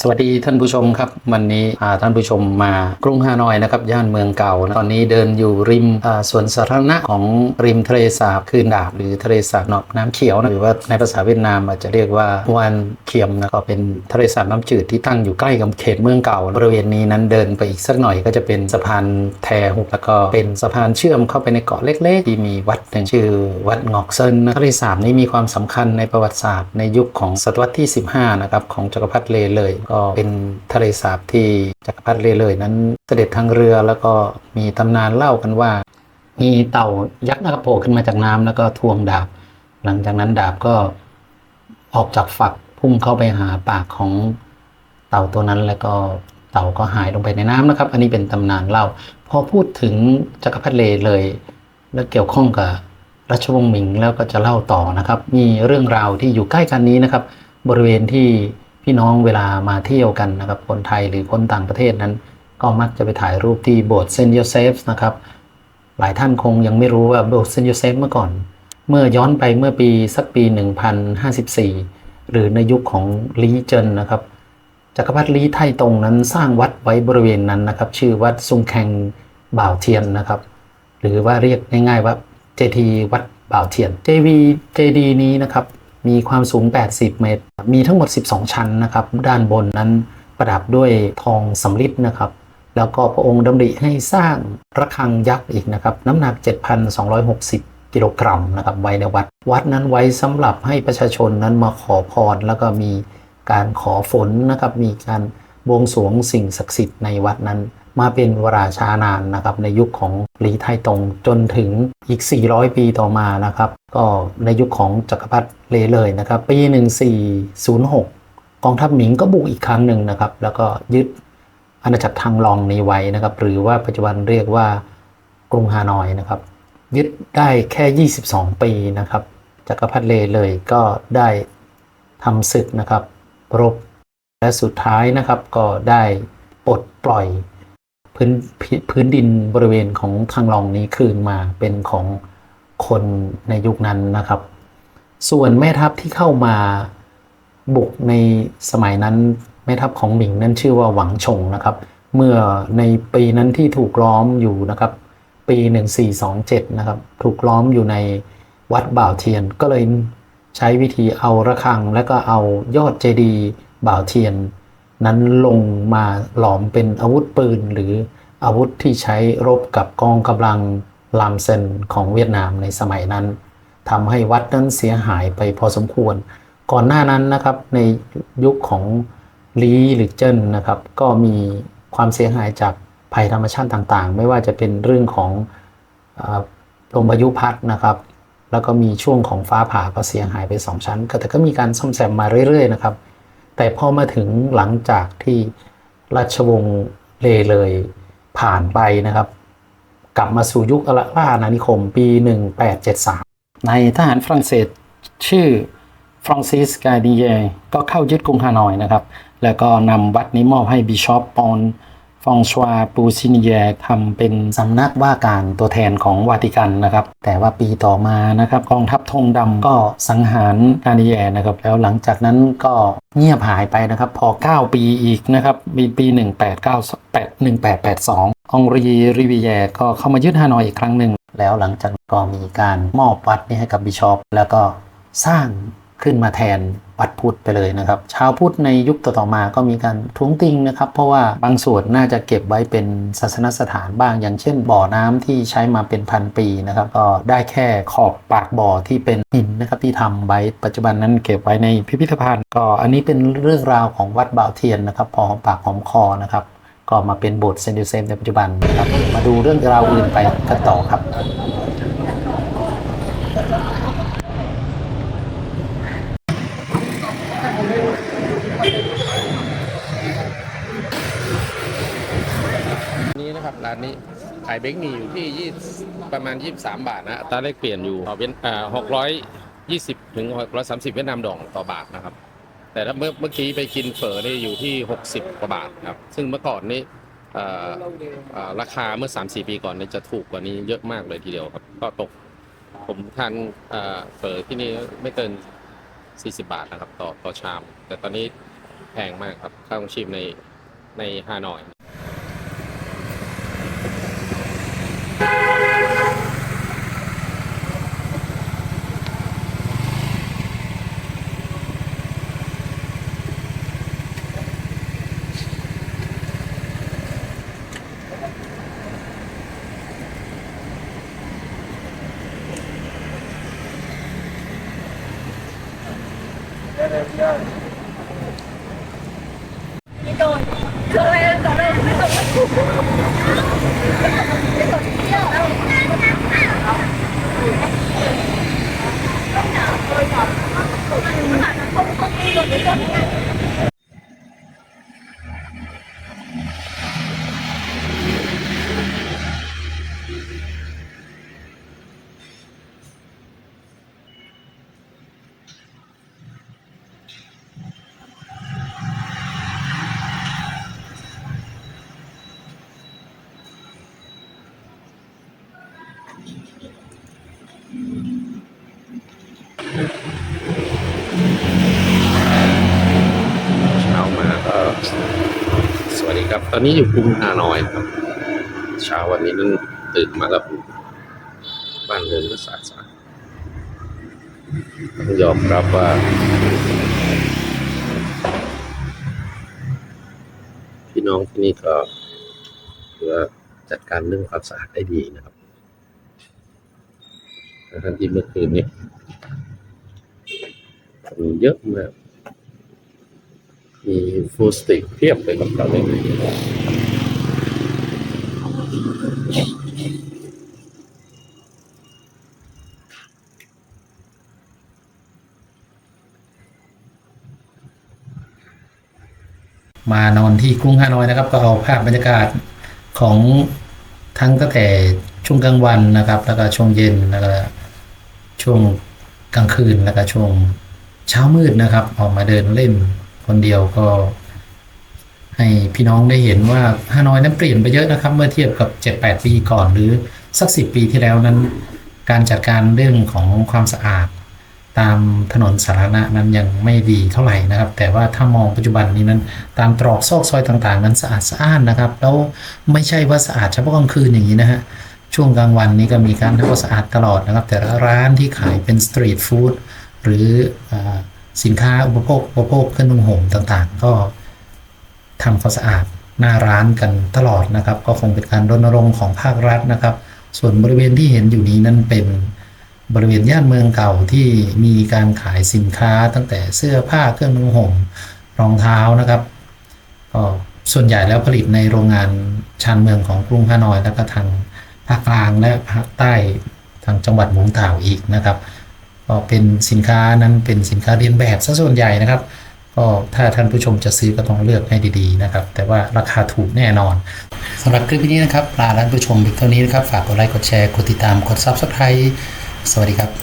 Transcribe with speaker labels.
Speaker 1: สวัสดีท่านผู้ชมครับ วันนี้ท่านผู้ชมมากรุงฮานอยนะครับย่านเมืองเก่านะตอนนี้เดินอยู่ริมสวนสาธารณะของริมทะเลสาบคืนดาบหรือทะเลสาบนอกน้ำเขียวนะหรือว่าในภาษาเวียดนามอาจจะเรียกว่าวานเคียมนะก็เป็นทะเลสาบน้ำจืดที่ตั้งอยู่ใกล้กับเขตเมืองเก่า บริเวณนี้นั้นเดินไปอีกสักหน่อยก็จะเป็นสะพานแทหุบแล้วก็เป็นสะพานเชื่อมเข้าไปในเกาะเล็กๆ ที่มีวัดหนึ่งชื่อวัดงอกเซินนะทะเลสาบนี้มีความสำคัญในประวัติศาสตร์ในยุคของศตวรรษที่ 15นะครับของจักรพรรดิเลเลยก็เป็นทะเลสาบที่จักรพรรดิเลเลยนั้นเสด็จทางเรือแล้วก็มีตำนานเล่ากันว่า มีเต่ายักษ์นะครับโผล่ขึ้นมาจากน้ำแล้วก็ทวงดาบ หลังจากนั้นดาบก็ออกจากฝักพุ่งเข้าไปหาปากของเต่าตัวนั้นแล้วก็เต่าก็หายลงไปในน้ำนะครับ อันนี้เป็นตำนานเล่าพอพูดถึงจักรพรรดิเลเลย แล้วเกี่ยวข้องกับราชวงศ์หมิงแล้วก็จะเล่าต่อนะครับ มีเรื่องราวที่อยู่ใกล้กันนี้นะครับ บริเวณที่ พี่น้องเวลามาเที่ยวกันนะครับคนไทยหรือคนต่างประเทศนั้น ก็มักจะไปถ่ายรูปที่โบสถ์เซนต์โยเซฟนะครับ หลายท่านคงยังไม่รู้ว่าโบสถ์เซนต์โยเซฟเมื่อก่อน เมื่อย้อนไปเมื่อปีสักปี 1054 หรือในยุคของลีเจนนะครับจักรพรรดิลีไทตรงนั้นสร้างวัดไว้บริเวณนั้นนะครับ ชื่อวัดซุงแคงบ่าวเทียนนะครับ หรือว่าเรียกง่ายๆว่าเจดีวัดบ่าวเทียน JV JD นี้นะครับ มีความสูง 80 เมตร มีทั้งหมด 12 ชั้นนะครับ ด้านบนนั้นประดับด้วยทองสำริดนะครับ แล้วก็พระองค์ดำริให้สร้างระฆังยักษ์อีกนะครับ น้ำหนัก 7,260 กิโลกรัมนะครับไว้ในวัด วัดนั้นไว้สำหรับให้ประชาชนนั้นมาขอพร แล้วก็มีการขอฝนนะครับ มีการบวงสรวงสิ่งศักดิ์สิทธิ์ในวัดนั้น มาเป็นเวลาช้านานนะครับในยุคของหลีไทตงจนถึงอีก 400 ปีต่อมานะครับ ก็ในยุคของจักรพรรดิเลเลยนะครับ ปี 1406 กองทัพหมิงก็บุกอีกครั้งหนึ่งนะครับ แล้วก็ยึดอาณาจักรทางลองนี้ไว้นะครับ หรือว่าปัจจุบันเรียกว่ากรุงฮานอยนะครับ ยึดได้แค่ 22 ปีนะครับจักรพรรดิเลเลยก็ได้ทำศึกนะครับรบและสุดท้ายนะครับก็ได้ปลดปล่อย พื้นพื้นดินบริเวณของทางลองนี้คืนมาเป็นของคนในยุคนั้นนะครับ ส่วนแม่ทัพที่เข้ามาบุกในสมัยนั้นแม่ทัพของหมิงนั้นชื่อว่าหวังชงนะครับ เมื่อในปีนั้นที่ถูกล้อมอยู่นะครับ ปี 1427นะครับถูกล้อมอยู่ในวัดบ่าวเทียนก็เลยใช้วิธีเอาระฆังและก็เอายอดเจดีย์บ่าวเทียน นั้นลงมาหลอมเป็นอาวุธปืน หรืออาวุธที่ใช้รบกับกองกำลังลามเซนของเวียดนามในสมัยนั้นทำให้วัดนั้นเสียหายไปพอสมควร ก่อนหน้านั้นนะครับในยุคของลีหรือเจิ้นนะครับ ก็มีความเสียหายจากภัยธรรมชาติต่างๆ ไม่ว่าจะเป็นเรื่องของอลมพายุพัดนะครับแล้วก็มีช่วงของฟ้าผ่าก็เสียหายไปสองชั้น แต่ก็มีการซ่อมแซมมาเรื่อยๆนะครับ แต่พอมาถึงหลังจากที่ราชวงศ์เลเลยผ่านไปนะครับ กลับมาสู่ยุคอล่าอาณานิคมปี 1873 ในทหารฝรั่งเศสชื่อฟรองซิสกาดีเยก็เข้ายึดกรุงฮานอยนะครับ แล้วก็นำวัดนี้มอบให้บิชอปปอน ฟองชวาปูซินิเยทำเป็นสำนักว่าการตัวแทนของวาติกันนะครับ แต่ว่าปีต่อมานะครับกองทัพธงดำก็สังหารกาดิเยนะครับ แล้วหลังจากนั้นก็เงียบหายไปนะครับ พอ 9 ปีอีกนะครับมีปี 1898 1882องรีริวิเยก็เข้ามายึดฮานอยอีกครั้งหนึ่ง แล้วหลังจากนั้นก็มีการมอบวัดนี้ให้กับบิชอปแล้วก็สร้าง ขึ้นมาแทนวัดพุทธไปเลยนะครับ ชาวพุทธในยุคต่อๆมาก็มีการท้วงติงนะครับ เพราะว่าบางส่วนน่าจะเก็บไว้เป็นศาสนสถานบ้าง อย่างเช่น บ่อน้ำที่ใช้มาเป็นพันปีนะครับ ก็ได้แค่ขอบปากบ่อที่เป็นหินนะครับที่ทำไว้ปัจจุบันนั้นเก็บไว้ในพิพิธภัณฑ์ ก็อันนี้เป็นเรื่องราวของวัดบ่าวเทียนนะครับ พอหอมปากหอมคอนะครับก็มาเป็นโบสถ์เซนต์ยูเซฟในปัจจุบันนะครับมาดูเรื่องราวอื่นไปกันต่อครับ
Speaker 2: นี้นะครับร้านนี้ขายเบคหมี่อยู่ที่ยี่ประมาณ 23 บาทนะอัตาแลกเปลี่ยนอยู่เวียนอ่าหกร้อยยี่สิบถึงหกร้อยสามสิบเวียดนามดองต่อบาทนะครับ แต่ถ้าเมื่อเมื่อกี้ไปกินเฝอนี่อยู่ที่60กว่าบาทครับ ซึ่งเมื่อก่อนนี้ราคาเมื่อ 3-4 ปีก่อนนี่จะถูกกว่านี้เยอะมากเลยทีเดียวครับ ก็ตกผมทานเฝอที่นี่ไม่เกิน 40 บาทนะครับ ต่อต่อชาม แต่ตอนนี้ พงมากครับค่าของชีพในในฮานอย
Speaker 3: เคยโดนเลยไม่โดนไม่โดนเที่ยวแล้ว
Speaker 2: เช้ามาก็สวัสดี ครับ ตอนนี้อยู่กรุงฮานอยครับเช้าวันนี้นั้นตื่นมาแล้วบ้านเรือนก็สะอาดสะอาดต้องยอมรับว่าพี่น้องที่นี่ก็ถือว่าจัดการเรื่องความสะอาดได้ดีนะครับทั้งที่เมื่อคืนนี้คนเยอะมาก มีฟูสติกเพียบเลยครับตอนนี้
Speaker 1: มานอนที่กรุงฮานอยนะครับ ก็เอาภาพบรรยากาศของทั้งตั้งแต่ช่วงกลางวันนะครับ แล้วก็ช่วงเย็นแล้วก็ช่วงกลางคืนแล้วก็ช่วงเช้ามืดนะครับ ออกมาเดินเล่น คนเดียวก็ให้พี่น้องได้เห็นว่าฮานอยนั้นเปลี่ยนไปเยอะนะครับ เมื่อเทียบกับ 7-8 ปีก่อนหรือสัก 10 ปีที่แล้วนั้น การจัดการเรื่องของความสะอาด ตามถนนสาธารณะนั้นยังไม่ดีเท่าไหร่นะครับ แต่ว่าถ้ามองปัจจุบันนี้นั้น ตามตรอกซอกซอยต่างๆ นั้นสะอาดสะอ้านนะครับ แล้วไม่ใช่ว่าสะอาดเฉพาะกลางคืนอย่างนี้นะฮะช่วงกลางวันนี้ก็มีการทำความสะอาดตลอดนะครับ แต่ละร้านที่ขายเป็นสตรีทฟู้ดหรืออ สินค้าอุปโภคอุปโภคเครื่องนุ่งห่มต่างๆ ก็ทำความสะอาดหน้าร้านกันตลอดนะครับ ก็คงเป็นการรณรงค์ของภาครัฐนะครับ ส่วนบริเวณที่เห็นอยู่นี้นั่นเป็นบริเวณย่านเมืองเก่าที่มีการขายสินค้าตั้งแต่เสื้อผ้าเครื่องนุ่งห่มรองเท้านะครับก็ส่วนใหญ่แล้วผลิตในโรงงานชานเมืองของกรุงฮานอย แล้วก็ทางภาคกลางและภาคใต้ทางจังหวัดหมูต่าวอีกนะครับ ก็เป็นสินค้านั้นเป็นสินค้าเรียนแบบซะส่วนใหญ่นะครับ ก็ถ้าท่านผู้ชมจะซื้อก็ต้องเลือกให้ดีๆนะครับ แต่ว่าราคาถูกแน่นอนสำหรับคลิปนี้นะครับลาท่านผู้ชมเพียงเท่านี้นะครับ ฝากกดไลค์กดแชร์กดติดตามกด Subscribe สวัสดีครับ